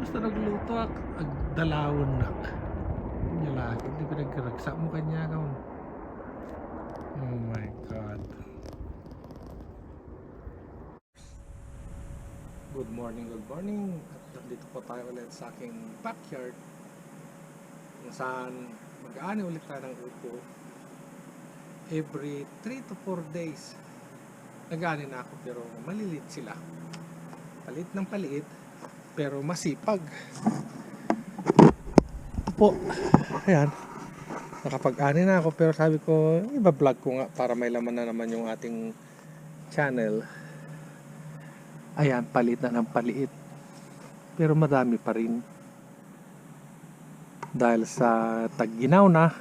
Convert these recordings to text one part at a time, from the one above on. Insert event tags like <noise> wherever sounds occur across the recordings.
basta nagluto ak ag dalawon na. Nya lagi di pinagkaragsa mo kanya kaon. Oh my god. Good morning, good morning. At nandito po tayo ulit sa aking backyard. Kung saan mag-aani ulit tayo ng upo. Every 3 to 4 days. Nag-aani na ako pero malilit sila. Palit ng paliit pero masipag. Po. Ayan. Nakapag-ani na ako pero sabi ko, iba-vlog ko nga para may laman na naman yung ating channel. Ayan, palit na ng paliit. Pero madami pa rin. Dahil sa tag-ginaw na,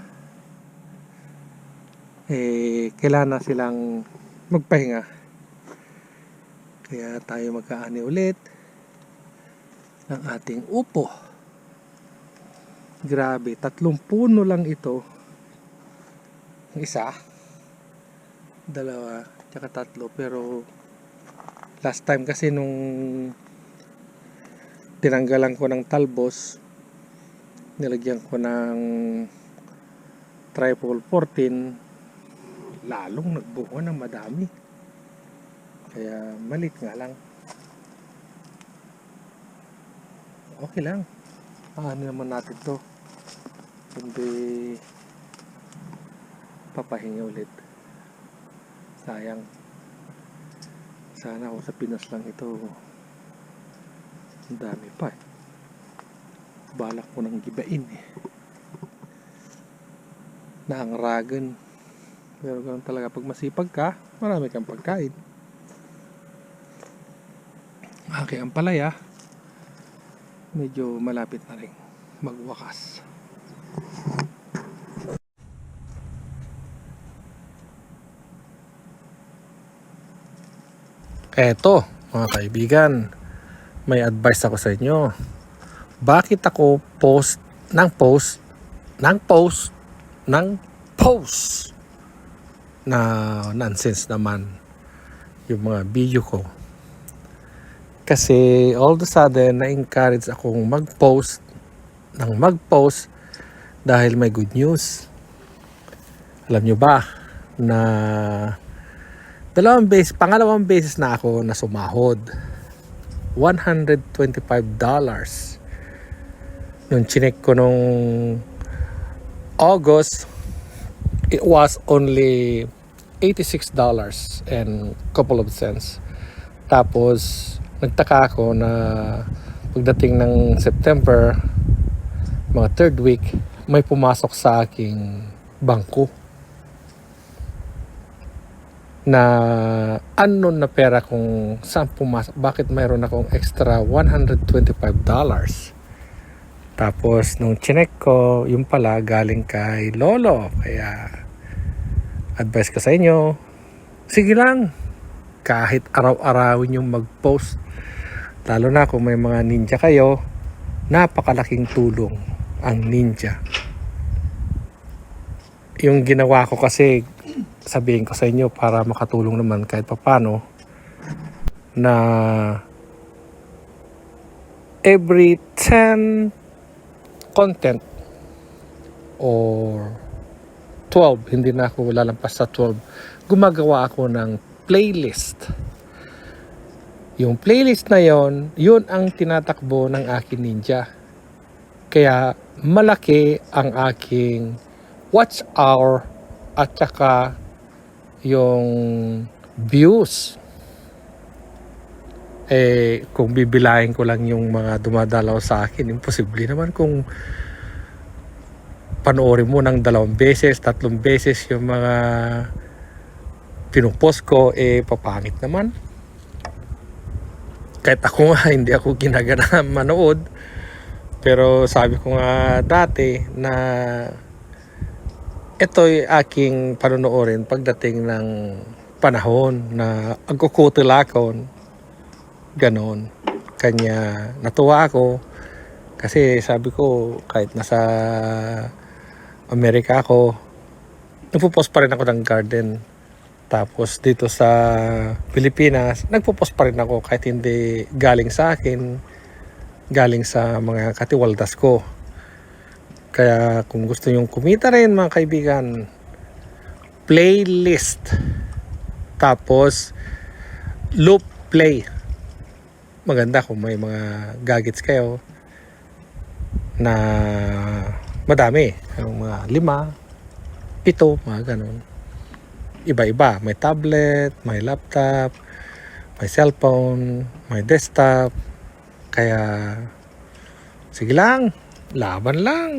eh, kailangan na silang magpahinga. Kaya tayo magkaani ulit ng ating upo. Grabe, tatlong puno lang ito. Ang Isa, dalawa, tsaka tatlo. Pero last time kasi nung tinanggalan ko ng talbos, nilagyan ko ng triple 14, lalong nagbuo ng madami. Kaya malit nga lang. Okay lang. Paano naman natin to? Kundi papahinga ulit. Sayang. Sana ako sa Pinas lang ito. Ang dami pa eh. Balak ko nang gibain eh. Naangragan. Pero ganun talaga pag masipag ka, marami kang pagkain. Okay, ang palaya, medyo malapit na rin magwakas. Eto, mga kaibigan, may advice ako sa inyo. Bakit ako post ng post ng post ng post na nonsense naman yung mga video ko. Kasi all of a sudden, na-encourage akong mag-post ng mag-post dahil may good news. Alam nyo ba na dalawang beses, pangalawang beses na ako na sumahod. $125. Nung chinek ko nung August, it was only $86 and couple of cents. Tapos, nagtaka ako na pagdating ng September, mga third week, may pumasok sa aking bangko na unknown na pera kung saan pumasok. Bakit mayroon akong extra $125? Tapos, nung chinek ko, yung pala galing kay Lolo. Kaya, advice ko sa inyo, sige lang, kahit araw-arawin yung mag-post. Lalo na kung may mga ninja kayo, napakalaking tulong ang ninja. Yung ginawa ko kasi, sabihin ko sa inyo para makatulong naman kahit papano na every 10 content or 12, hindi na ako lalampas sa 12, gumagawa ako ng playlist. Yung playlist na yon, yun ang tinatakbo ng aking ninja. Kaya malaki ang aking watch hour at saka yung views. Eh, kung bibilahin ko lang yung mga dumadalaw sa akin, imposible naman kung panoorin mo ng dalawang beses, tatlong beses yung mga pinupost ko, eh, papangit naman. Kahit ako nga, <laughs> hindi ako ginagana manood. Pero sabi ko nga dati na ito'y aking panonoorin pagdating ng panahon na agkukutilakon. Ganon. Kanya natuwa ako kasi sabi ko kahit nasa Amerika ako, nagpo-post pa rin ako ng garden. Tapos dito sa Pilipinas, nagpo-post pa rin ako kahit hindi galing sa akin. galing sa mga katiwaldas ko. Kaya kung gusto nyong kumita rin mga kaibigan, playlist. Tapos, loop play. Maganda kung may mga gadgets kayo na madami. Yung mga lima, pito, mga ganun. Iba-iba. May tablet, may laptop, may cellphone, may desktop. Kaya, sige lang, laban lang.